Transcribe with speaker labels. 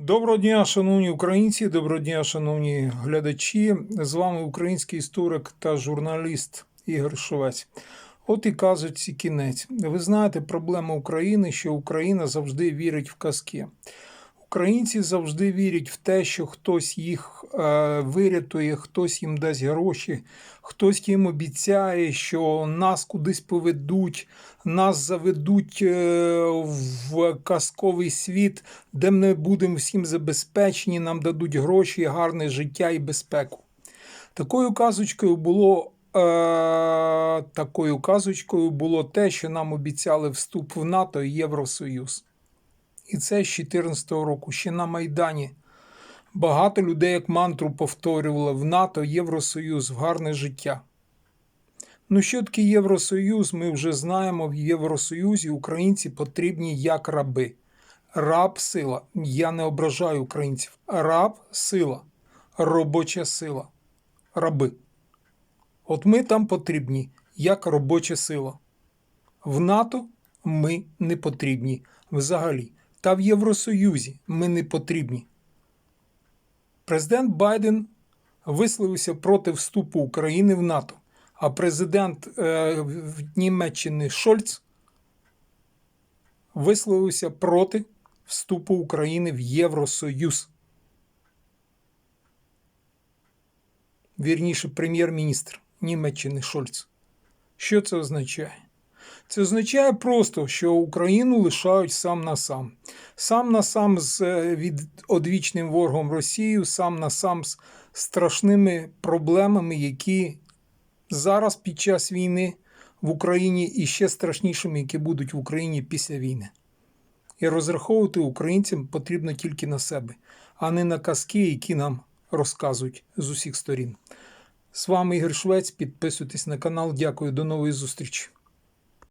Speaker 1: Доброго дня, шановні українці, доброго дня, шановні глядачі. З вами український історик та журналіст Ігор Шовець. От і казується кінець. Ви знаєте, проблема України, що Україна завжди вірить в казки. Українці завжди вірять в те, що хтось їх е, вирятує, хтось їм дасть гроші, хтось їм обіцяє, що нас кудись поведуть, нас заведуть е, в казковий світ, де ми будемо всім забезпечені, нам дадуть гроші, гарне життя і безпеку. Такою казочкою було. Е, такою казочкою було те, що нам обіцяли вступ в НАТО і Євросоюз. І це з 2014 року, ще на Майдані. Багато людей як мантру повторювали в НАТО, Євросоюз, в гарне життя. Ну, що таке Євросоюз, ми вже знаємо, в Євросоюзі українці потрібні як раби. Раб сила. Я не ображаю українців. Раб сила, робоча сила, раби. От ми там потрібні як робоча сила. В НАТО ми не потрібні взагалі. Та в Євросоюзі ми не потрібні. Президент Байден висловився проти вступу України в НАТО, а президент е, Німеччини Шольц висловився проти вступу України в Євросоюз. Вірніше, прем'єр-міністр Німеччини Шольц. Що це означає? Це означає просто, що Україну лишають сам на сам. Сам на сам з е, від одвічним ворогом Росією, сам на сам з страшними проблемами, які зараз під час війни в Україні і ще страшнішими, які будуть в Україні після війни. І розраховувати українцям потрібно тільки на себе, а не на казки, які нам розказують з усіх сторін. З вами Ігор Швець. Підписуйтесь на канал. Дякую, до нової зустрічі.